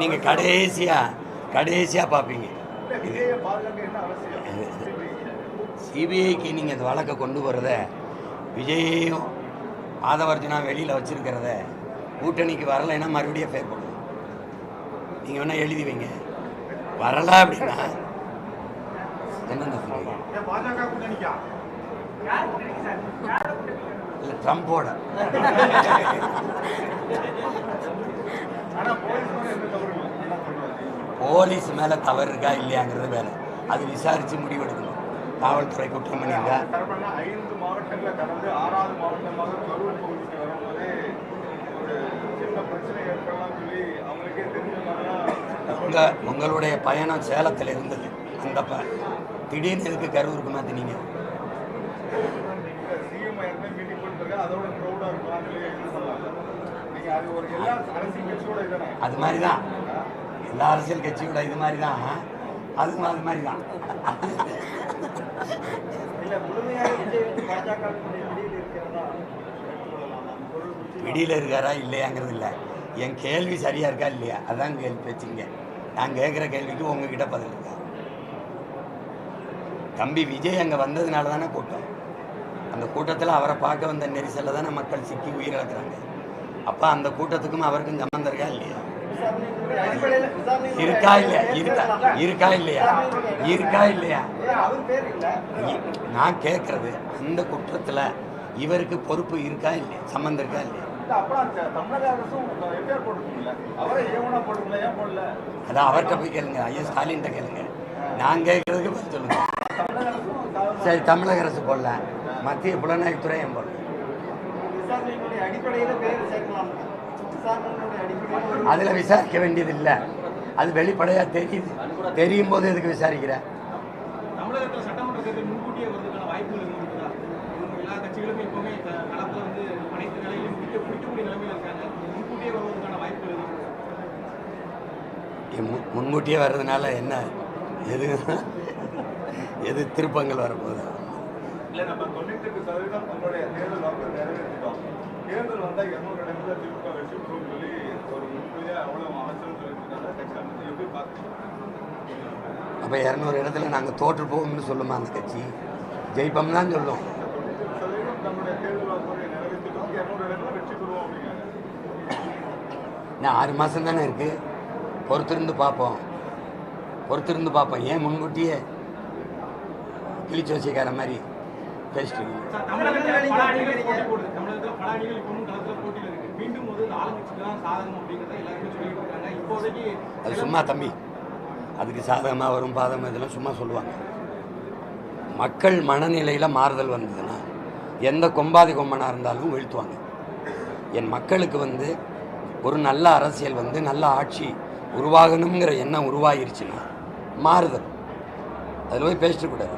நீங்கள் கடைசியாக கடைசியாக பார்ப்பீங்க சிபிஐக்கு நீங்கள் இந்த வழக்கை கொண்டு வரத விஜயையும் ஆதவர்ஜுனா வெளியில் வச்சிருக்கிறத கூட்டணிக்கு வரலைன்னா மறுபடியும் ஃபேர் பண்ணுவோம் நீங்கள் வேணால் எழுதி வைங்க. வரல அப்படின்னா என்னென்ன சொல்லுங்க பாஜக கூட்டணிக்கா இல்லை ட்ரம்ப்போட போலீஸ் மேல தவறு இருக்கா? இல்லையாங்கிறது வேலை அது விசாரித்து முடிவெடுக்கணும் காவல்துறை குற்றம் பண்ணியிருக்கா ஐந்து மாவட்டங்களை கடந்து ஆறாவது மாவட்டமாக கரூர் பகுதிக்கு வரும்போது ஒரு சின்ன பிரச்சனை ஏற்படலாம் சொல்லி அவங்களுக்கே தெரிஞ்ச மாதிரிலாம் உங்கள் உங்களுடைய பயணம் சேலத்தில் இருந்தது. அந்த ப திடீர்னு எதுக்கு கரூருக்கு மாற்றினீங்க அதோட அது மாதிரி தான் எல்லா அரசியல் கட்சியோட இது மாதிரி தான் அதுவும் அது மாதிரி தான் பிடியில் இருக்காரா இல்லையாங்கிறது இல்லை. என் கேள்வி சரியாக இருக்கா இல்லையா? அதான் கேள்வி பேச்சுங்க. நான் கேட்குற கேள்விக்கு உங்ககிட்ட பதில் இருக்கா? தம்பி விஜய் அங்கே வந்ததுனால தானே கூட்டம். அந்த கூட்டத்தில் அவரை பார்க்க வந்த நெரிசலில் தானே மக்கள் சிக்கி உயிரிழக்கிறாங்க அப்போ அந்த கூட்டத்துக்கும் அவருக்கும் சம்மந்தம் இருக்கா இல்லையா? இருக்கா இல்லையா? இருக்கா. இருக்கா இல்லையா? இருக்கா இல்லையா? நான் கேட்குறது அந்த குற்றத்தில் இவருக்கு பொறுப்பு இருக்கா இல்லையா? சம்மந்தம் இருக்கா இல்லையா? அதான் அவர்கிட்ட போய் கேளுங்க. ஐயா ஸ்டாலின்கிட்ட கேளுங்க. நான் கேட்குறதுக்கு பதில் சொல்லுங்க. சரி தமிழக அரசு போடல. மத்திய புலனாய்வுத்துறை ஒரு அதில் விசாரிக்க வேண்டியது இல்லை அது வெளிப்படையாக தெரியுது. தெரியும் போது எதுக்கு விசாரிக்கிற? முன்கூட்டியே வர்றதுனால என்ன? எது எது திருப்பங்கள் வரப்போகுது? இல்ல நம்ம தொண்ணூத்தெட்டு சதவீதம் நம்மளுடைய தேர்தல் வாக்கு நிறைவேற்றிட்டோம். தேர்தல் வந்தா இருநூறு இடத்துல திமுக பெறும் சொல்லி ஒரு முன்கூட்டியே அவ்வளவு அவசரம் சொல்லியிருக்காங்க. கட்சி அமைச்சு எப்படி பார்க்குறீங்க? அப்போ இரநூறு இடத்துல நாங்கள் தோற்று போவோம்னு சொல்லுமா அந்த கட்சி? ஜெயிப்போம் தான் சொல்லும் இன்னும் ஆறு மாதம் தானே இருக்குது பொறுத்திருந்து பார்ப்போம். பொறுத்திருந்து பார்ப்போம். ஏன் முன்கூட்டியே கிழிச்சு வச்சுக்கார மாதிரி? பேசிட்டு அது சும்மா தம்பி. அதுக்கு சாதகமாக வரும் பாதகம் இதெல்லாம் சும்மா சொல்லுவாங்க. மக்கள் மனநிலையில் மாறுதல் வந்ததுன்னா எந்த கொம்பாதி கொம்பனாக இருந்தாலும் வீழ்த்துவாங்க. என் மக்களுக்கு வந்து ஒரு நல்ல அரசியல் வந்து நல்ல ஆட்சி உருவாகணுங்கிற எண்ணம் உருவாகிருச்சுன்னா மாறுதல். அதில் போய் பேசிட்டு கூடாது.